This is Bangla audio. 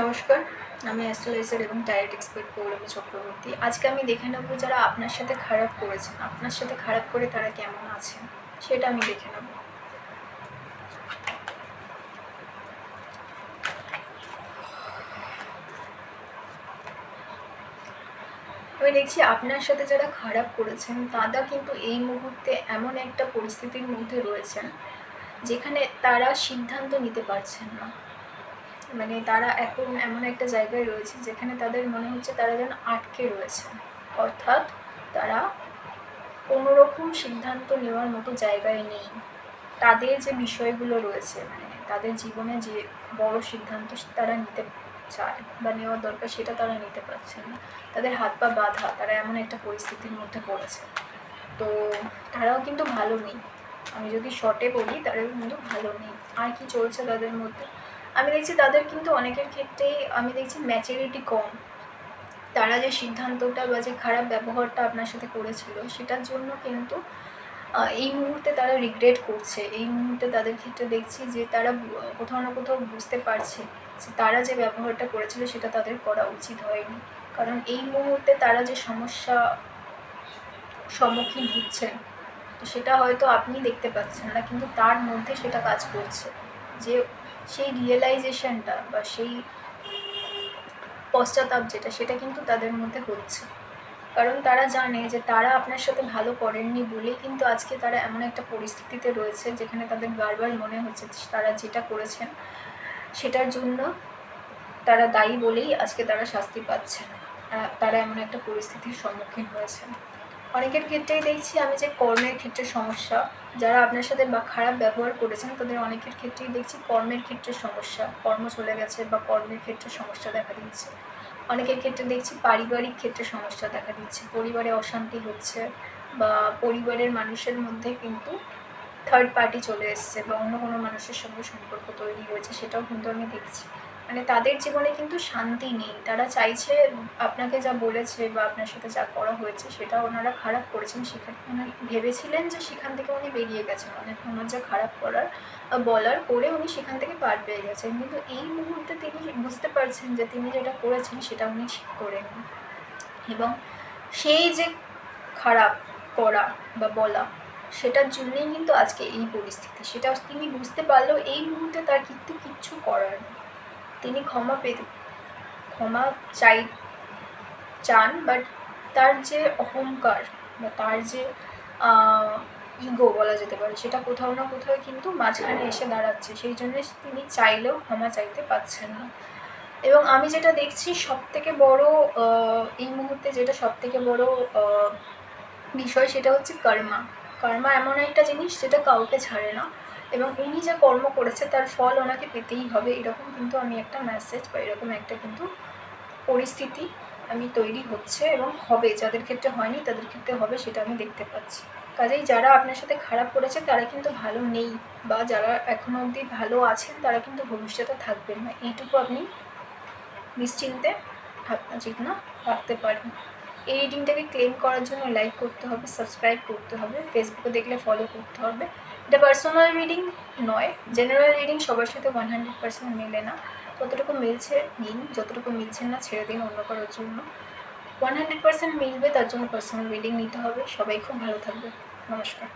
নমস্কার, আমি অ্যাস্ট্রোলাইজার এবং ডায়েট এক্সপার্ট পৌরবী চক্রবর্তী। আজকে আমি দেখে নেব যারা আপনার সাথে খারাপ করেছেন, আপনার সাথে খারাপ করে তারা কেমন আছেন, সেটা আমি দেখে নেব। আমি দেখছি আপনার সাথে যারা খারাপ করেছেন, তারা কিন্তু এই মুহূর্তে এমন একটা পরিস্থিতির মধ্যে রয়েছেন, যেখানে তারা সিদ্ধান্ত নিতে পারছেন না। মানে তারা এখন এমন একটা জায়গায় রয়েছে যেখানে তাদের মনে হচ্ছে তারা যেন আটকে রয়েছে। অর্থাৎ তারা কোনো রকম সিদ্ধান্ত নেওয়ার মতো জায়গায় নেই। তাদের যে বিষয়গুলো রয়েছে মানে তাদের জীবনে যে বড় সিদ্ধান্ত তারা নিতে চায় বা নেওয়ার দরকার সেটা তারা নিতে পারছে না। তাদের হাত পা বাঁধা, তারা এমন একটা পরিস্থিতির মধ্যে পড়েছে। তো তারাও কিন্তু ভালো নেই। আমি যদি শর্টে বলি, তারাও কিন্তু ভালো নেই। আর কি চলছে তাদের মধ্যে? আমি দেখছি তাদের কিন্তু অনেকের ক্ষেত্রেই আমি দেখছি ম্যাচুরিটি কম। তারা যে সিদ্ধান্তটা বা যে খারাপ ব্যবহারটা আপনার সাথে করেছিল, সেটার জন্য কিন্তু এই মুহূর্তে তারা রিগ্রেট করছে। এই মুহূর্তে তাদের ক্ষেত্রে দেখছি যে তারা কোথাও না কোথাও বুঝতে পারছে যে তারা যে ব্যবহারটা করেছিল, সেটা তাদের করা উচিত হয়নি। কারণ এই মুহূর্তে তারা যে সমস্যা সম্মুখীন হচ্ছেন, সেটা হয়তো আপনি দেখতে পাচ্ছেন না, কিন্তু তার মধ্যে সেটা কাজ করছে। যে সেই রিয়েলাইজেশনটা বা সেই পশ্চাতাপ যেটা, সেটা কিন্তু তাদের মধ্যে হচ্ছে। কারণ তারা জানে যে তারা আপনার সাথে ভালো করেননি বলেই কিন্তু আজকে তারা এমন একটা পরিস্থিতিতে রয়েছে যেখানে তাদের বারবার মনে হচ্ছে তারা যেটা করেছেন, সেটার জন্য তারা দায়ী বলেই আজকে তারা শাস্তি পাচ্ছেন। তারা এমন একটা পরিস্থিতির সম্মুখীন হয়েছেন। অনেকের ক্ষেত্রেই দেখছি আমি যে কর্মের ক্ষেত্রে সমস্যা, যারা আপনার সাথে বা খারাপ ব্যবহার করেছেন, তাদের অনেকের ক্ষেত্রেই দেখছি কর্মের ক্ষেত্রে সমস্যা, কর্ম চলে গেছে বা কর্মের ক্ষেত্রে সমস্যা দেখা দিচ্ছে। অনেকের ক্ষেত্রে দেখছি পারিবারিক ক্ষেত্রে সমস্যা দেখা দিচ্ছে, পরিবারে অশান্তি হচ্ছে বা পরিবারের মানুষের মধ্যে কিন্তু থার্ড পার্টি চলে এসছে বা অন্য কোনো মানুষের সঙ্গে সম্পর্ক তৈরি হয়েছে, সেটাও কিন্তু আমি দেখছি। মানে তাদের জীবনে কিন্তু শান্তি নেই। তারা চাইছে আপনাকে যা বলেছে বা আপনার সাথে যা করা হয়েছে সেটা ওনারা খারাপ করেছেন। সেখানে ভেবেছিলেন যে সেখান থেকে উনি বেরিয়ে গেছেন। মানে ওনার যা খারাপ করার বলার করে উনি সেখান থেকে পার পেয়ে গেছেন। কিন্তু এই মুহূর্তে তিনি বুঝতে পারছেন যে তিনি যেটা করেছেন সেটা উনি ঠিক করেননি। এবং সেই যে খারাপ করা বা বলা, সেটার জন্যই কিন্তু আজকে এই পরিস্থিতি। সেটা তিনি বুঝতে পারলেও এই মুহূর্তে তার কিন্তু কিচ্ছু করার নেই। তিনি ক্ষমা পেতে ক্ষমা চাই, চান বাট তার যে অহংকার বা তার যে ইগো বলা যেতে পারে, সেটা কোথাও না কোথাও কিন্তু মাঝখানে এসে দাঁড়াচ্ছে। সেই জন্য তিনি চাইলেও ক্ষমা চাইতে পারছেন না। এবং আমি যেটা দেখছি সব থেকে বড় এই মুহূর্তে যেটা সব থেকে বড় বিষয় সেটা হচ্ছে কর্মা। কর্মা এমন একটা জিনিস, যেটা কাউকে ছাড়ে না। এবং উনি যে কর্ম করেছে, তার ফল ওনাকে পেতেই হবে। এরকম কিন্তু আমি একটা মেসেজ বা এরকম একটা কিন্তু পরিস্থিতি আমি তৈরি হচ্ছে এবং হবে। যাদের ক্ষেত্রে হয়নি, তাদের ক্ষেত্রে হবে সেটা আমি দেখতে পাচ্ছি। কাজেই যারা আপনার সাথে খারাপ করেছে, তারা কিন্তু ভালো নেই বা যারা এখনও অবধি ভালো আছেন, তারা কিন্তু ভবিষ্যতে থাকবেন না। এইটুকু আপনি নিশ্চিন্তে ভাবনা চিন্তা রাখতে পারেন। এই রিডিংটাকে ক্লেম করার জন্য লাইক করতে হবে সাবস্ক্রাইব করতে হবে। ফেসবুকে দেখলে ফলো করতে হবে। এটা পার্সোনাল রিডিং নয়। জেনারেল রিডিং সবার সাথে ওয়ান হান্ড্রেড পার্সেন্ট মেলে না। কতটুকু মিলছে নিন, যতটুকু মিলছে না ছেড়ে দিন অন্য কারোর জন্য। ওয়ান হান্ড্রেড পার্সেন্ট মিলবে, তার জন্য পার্সোনাল রিডিং নিতে হবে। সবাই খুব ভালো থাকবে। নমস্কার।